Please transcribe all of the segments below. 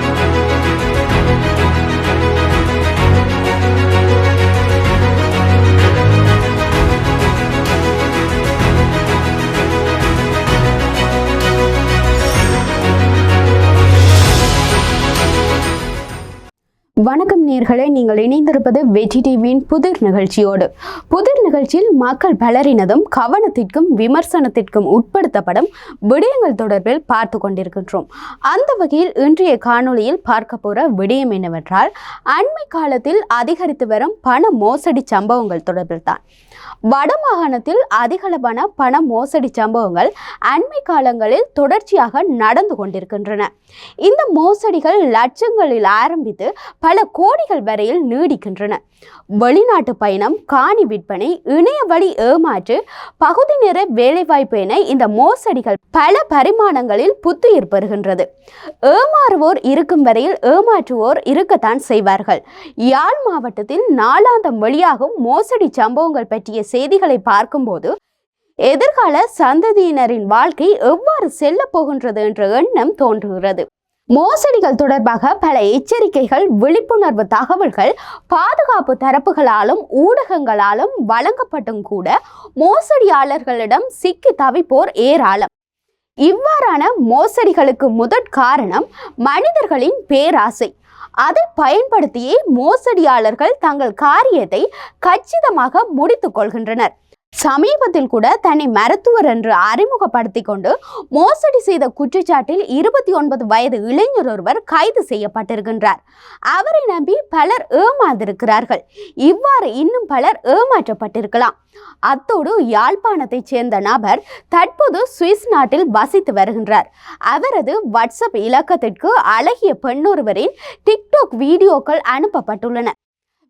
Thank you. வணக்கம் நேர்களே நீங்கள் இணைந்திருப்பது வெற்றி டிவியின் புதிர் நிகழ்ச்சியோடு. புதிர் நிகழ்ச்சியில் மக்கள் பலரினதும் கவனத்திற்கும் விமர்சனத்திற்கும் உட்படுத்தப்படும் விடயங்கள் தொடர்பில் பார்த்து கொண்டிருக்கின்றோம். அந்த வகையில் இன்றைய காணொளியில் பார்க்க போகிற விடயம் என்னவென்றால் அண்மை காலத்தில் அதிகரித்து வரும் பண மோசடி சம்பவங்கள் தொடர்பில் தான். வடமாகாணத்தில் அதிகளவான பண மோசடி சம்பவங்கள் அண்மை காலங்களில் தொடர்ச்சியாக நடந்து கொண்டிருக்கின்றன. இந்த மோசடிகள் லட்சங்களில் ஆரம்பித்து பல கோடிகள் வரையில் நீடிக்கின்றன. வெளிநாட்டு பயணம் காணி விற்பனை இணைய வழி ஏமாற்று பகுதி நேர வேலைவாய்ப்பு என இந்த மோசடிகள் பல பரிமாணங்களில் புத்துயிர் பெறுகின்றது. ஏமாறுவோர் இருக்கும் வரையில் ஏமாற்றுவோர் இருக்கத்தான் செய்வார்கள். யாழ் மாவட்டத்தில் நாளாந்தம் வழியாகும் மோசடி சம்பவங்கள் பற்றிய செய்திகளை பார்க்கும்போது எதிர்கால சந்ததியினரின் வாழ்க்கை எவ்வாறு செல்லப் போகின்றது என்ற எண்ணம் தோன்றுகிறது. மோசடிகள் தொடர்பாக பல எச்சரிக்கைகள் விழிப்புணர்வு தகவல்கள் பாதுகாப்பு தரப்புகளாலும் ஊடகங்களாலும் வழங்கப்பட்டும் கூட மோசடியாளர்களிடம் சிக்கி தவிப்போர் ஏராளம். இவ்வாறான மோசடிகளுக்கு முதற் காரணம் மனிதர்களின் பேராசை. அதை பயன்படுத்தியே மோசடியாளர்கள் தங்கள் காரியத்தை கச்சிதமாக முடித்துக் கொள்கின்றனர். சமீபத்தில் கூட தன்னை மருத்துவர் என்று அறிமுகப்படுத்தி கொண்டு மோசடி செய்த குற்றச்சாட்டில் இருபத்தி ஒன்பது வயது இளைஞர் ஒருவர் கைது செய்யப்பட்டிருக்கின்றார். அவரை நம்பி பலர் ஏமாந்திருக்கிறார்கள். இவ்வாறு இன்னும் பலர் ஏமாற்றப்பட்டிருக்கலாம். அத்தோடு யாழ்ப்பாணத்தைச் சேர்ந்த நபர் தற்போது சுவிஸ் நாட்டில் வசித்து வருகின்றார். அவரது வாட்ஸ்அப் இலக்கத்திற்கு அழகிய பெண்ணொருவரின் டிக்டாக் வீடியோக்கள் அனுப்பப்பட்டுள்ளன.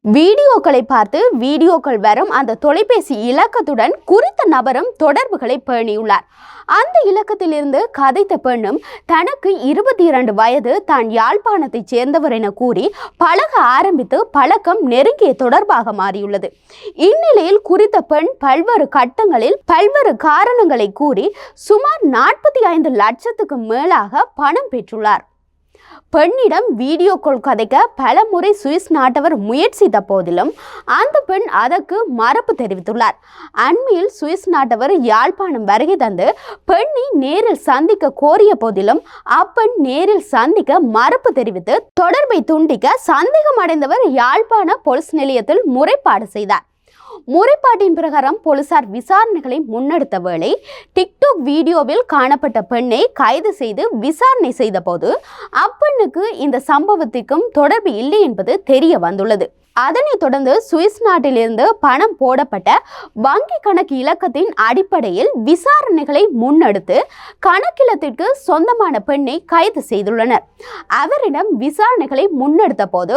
வீடியோக்களை பார்த்து வீடியோக்கள் வரும். அந்த தொலைபேசி இலக்கத்துடன் குறித்த நபரும் தொடர்புகளை பேணியுள்ளார். அந்த இலக்கத்திலிருந்து கதைத்த பெண்ணும் தனக்கு இருபத்தி இரண்டு வயது தான் யாழ்ப்பாணத்தைச் சேர்ந்தவர் என கூறி பழக ஆரம்பித்து பழக்கம் நெருங்கிய தொடர்பாக மாறியுள்ளது. இந்நிலையில் குறித்த பெண் பல்வேறு கட்டங்களில் பல்வேறு காரணங்களை கூறி சுமார் நாற்பத்தி ஐந்து லட்சத்துக்கு மேலாக பணம் பெற்றுள்ளார். பெண்ணிடம் வீடியோ கால் கதைக்க பல முறை சுவிஸ் நாட்டவர் முயற்சித்த போதிலும் அந்த பெண் அதற்கு மறுப்பு தெரிவித்துள்ளார். அண்மையில் சுவிஸ் நாட்டவர் யாழ்ப்பாணம் வருகை தந்து பெண்ணை நேரில் சந்திக்க கோரிய போதிலும் அப்பெண் நேரில் சந்திக்க மறுப்பு தெரிவித்து தொடர்பை துண்டிக்க சந்தேகம் அடைந்தவர் யாழ்ப்பாண போலீஸ் நிலையத்தில் முறைப்பாடு செய்தார். முறைப்பாட்டின் பிரகாரம் போலீசார் விசாரணைகளை முன்னெடுத்த வேளை டிக்டாக் வீடியோவில் காணப்பட்ட பெண்ணை கைது செய்து விசாரணை செய்தபோது அப்பெண்ணுக்கு இந்த சம்பவத்திற்கும் தொடர்பு இல்லை என்பது தெரிய வந்துள்ளது. அதனைத் தொடர்ந்து சுவிஸ் நாட்டிலிருந்து பணம் போடப்பட்ட வங்கி கணக்கு இலக்கத்தின் அடிப்படையில் விசாரணைகளை முன்னெடுத்து கணக்கிலத்திற்கு சொந்தமான பெண்ணை கைது செய்துள்ளனர். அவரிடம் விசாரணைகளை முன்னெடுத்த போது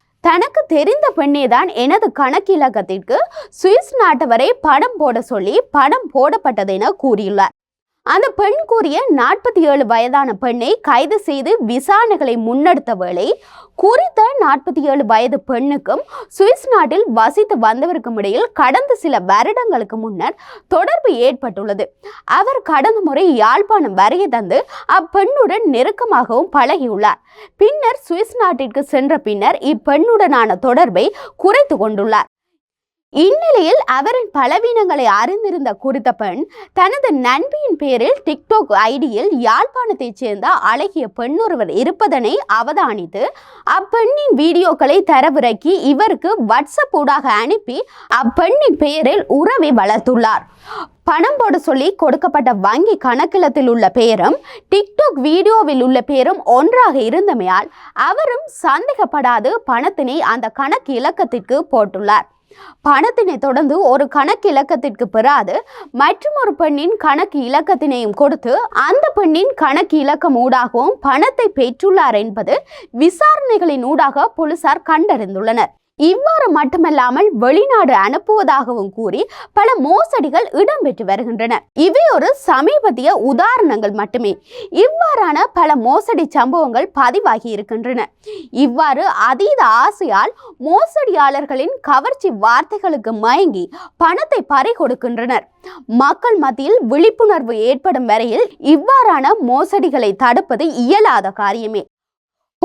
தனக்கு தெரிந்த பெண்ணேதான் எனது கணக்கிலக்கத்திற்கு சுவிஸ் நாட்டவரை படம் போட சொல்லி படம் போடப்பட்டதென கூறியுள்ளார். அந்த பெண் கூறிய நாற்பத்தி ஏழு வயதான பெண்ணை கைது செய்து விசாரணைகளை முன்னெடுத்த வேளை குறித்த நாற்பத்தி ஏழு வயது பெண்ணுக்கும் சுவிஸ் நாட்டில் வசித்து வந்தவருக்கும் இடையில் கடந்த சில வருடங்களுக்கு முன்னர் தொடர்பு ஏற்பட்டுள்ளது. அவர் கடந்த முறை யாழ்ப்பாணம் வரைய தந்து அப்பெண்ணுடன் நெருக்கமாகவும் பழகியுள்ளார். பின்னர் சுவிஸ் நாட்டிற்கு சென்ற பின்னர் இப்பெண்ணுடனான தொடர்பை குறைத்து கொண்டுள்ளார். இந்நிலையில் அவரின் பலவீனங்களை அறிந்திருந்த குறித்த பெண் தனது நண்பியின் பேரில் டிக்டாக் ஐடியில் யாழ்ப்பாணத்தைச் சேர்ந்த அழகிய பெண்ணொருவர் இருப்பதனை அவதானித்து அப்பெண்ணின் வீடியோக்களை தரவிறக்கி இவருக்கு வாட்ஸ்அப் ஊடாக அனுப்பி அப்பெண்ணின் பெயரில் உறவை வளர்த்துள்ளார். பணம் போட சொல்லி கொடுக்கப்பட்ட வங்கி கணக்கிலத்தில் உள்ள பேரும் டிக்டாக் வீடியோவில் உள்ள பேரும் ஒன்றாக இருந்தமையால் அவரும் சந்தேகப்படாது பணத்தினை அந்த கணக்கு இலக்கத்திற்கு போட்டுள்ளார். பணத்தினை தொடர்ந்து ஒரு கணக்கு இலக்கத்திற்கு பெறாது மற்றும் ஒரு பெண்ணின் கணக்கு இலக்கத்தினையும் கொடுத்து அந்த பெண்ணின் கணக்கு இலக்கம் ஊடாகவும் பணத்தை பெற்றுள்ளார் என்பது விசாரணைகளின் ஊடாக போலீசார் கண்டறிந்துள்ளனர். இவ்வாறு மட்டுமல்லாமல் வெளிநாடு அனுப்புவதாகவும் கூறி பல மோசடிகள் இடம்பெற்று வருகின்றன. இவை ஒரு சமீபத்திய உதாரணங்கள் மட்டுமே. இவ்வாறான பல மோசடி சம்பவங்கள் பதிவாகி இருக்கின்றன. இவ்வாறு அதீத ஆசையால் மோசடியாளர்களின் கவர்ச்சி வார்த்தைகளுக்கு மயங்கி பணத்தை பறிகொடுக்கின்றனர். மக்கள் மத்தியில் விழிப்புணர்வு ஏற்படும் வரையில் இவ்வாறான மோசடிகளை தடுப்பது இயலாத காரியமே.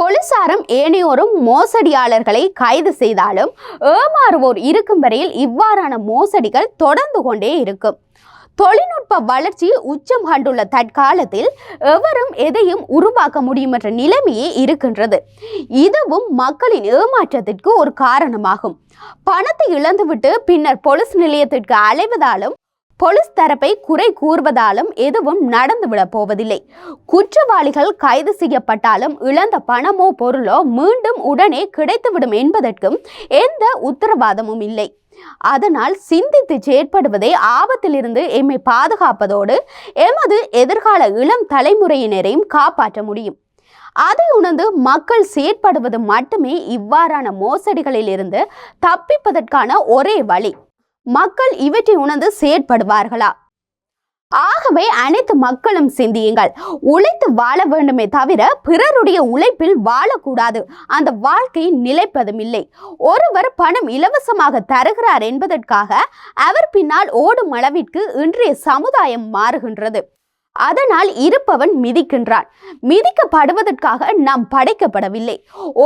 போலீசாரும் ஏனையோரும் மோசடியாளர்களை கைது செய்தாலும் ஏமாறுவோர் இருக்கும் வரையில் இவ்வாறான மோசடிகள் தொடர்ந்து கொண்டே இருக்கும். தொழில்நுட்ப வளர்ச்சி உச்சம் கண்டுள்ள தற்காலத்தில் எவரும் எதையும் உருவாக்க முடியும் என்ற நிலைமையே இருக்கின்றது. இதுவும் மக்களின் ஏமாற்றத்திற்கு ஒரு காரணமாகும். பணத்தை இழந்துவிட்டு பின்னர் போலீஸ் நிலையத்திற்கு அலைவதாலும் போலீஸ் தரப்பை குறை கூறுவதாலும் எதுவும் நடந்துவிடப் போவதில்லை. குற்றவாளிகள் கைது செய்யப்பட்டாலும் இழந்த பணமோ பொருளோ மீண்டும் உடனே கிடைத்துவிடும் என்பதற்கும் எந்த உத்தரவாதமும் இல்லை. அதனால் சிந்தித்து செயற்படுவதே ஆபத்திலிருந்து எம்மை பாதுகாப்பதோடு எமது எதிர்கால இளம் தலைமுறையினரையும் காப்பாற்ற முடியும். அதை உணர்ந்து மக்கள் செயற்படுவது மட்டுமே இவ்வாறான மோசடிகளில் இருந்து தப்பிப்பதற்கான ஒரே வழி. மக்கள் இவற்றை உணர்ந்து செயற்படுவார்களா? ஆகவே அனைத்து மக்களும் சிந்தியுங்கள். உழைத்து வாழ வேண்டுமே தவிர பிறருடைய உழைப்பில் வாழக்கூடாது. அந்த வாழ்க்கை நிலைப்பதும் இல்லை. ஒருவர் பணம் இலவசமாக தருகிறார் என்பதற்காக அவர் பின்னால் ஓடும் அளவிற்கு இன்றைய சமுதாயம் மாறுகின்றது. அதனால் இருப்பவன் மிதிக்கின்றான். மிதிக்கப்படுவதற்காக நாம் படைக்கப்படவில்லை.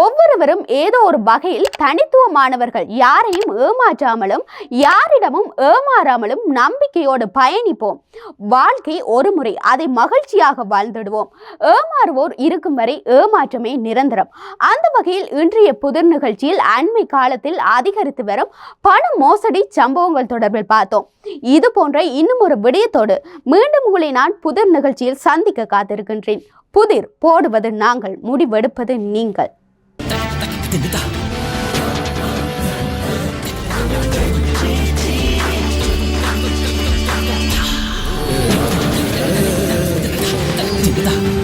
ஒவ்வொருவரும் ஏதோ ஒரு வகையில் தனித்துவமானவர்கள். யாரையும் ஏமாற்றாமலும் யாரிடமும் ஏமாறாமலும் நம்பிக்கையோடு பயணிப்போம். வாழ்க்கை ஒரு முறை அதை மகிழ்ச்சியாக வாழ்ந்துடுவோம். ஏமாறுவோர் இருக்கும் வரை ஏமாற்றமே நிரந்தரம். அந்த வகையில் இன்றைய புதிர் நிகழ்ச்சியில் அண்மை காலத்தில் அதிகரித்து வரும் பண மோசடி சம்பவங்கள் தொடர்பில் பார்த்தோம். இது போன்ற இன்னும் ஒரு விடயத்தோடு மீண்டும் உங்களை நான் புதிர் நிகழ்ச்சியில் சந்திக்க காத்திருக்கின்றேன் புதிர் போடுவது நாங்கள் முடிவெடுப்பது நீங்கள் Yeah.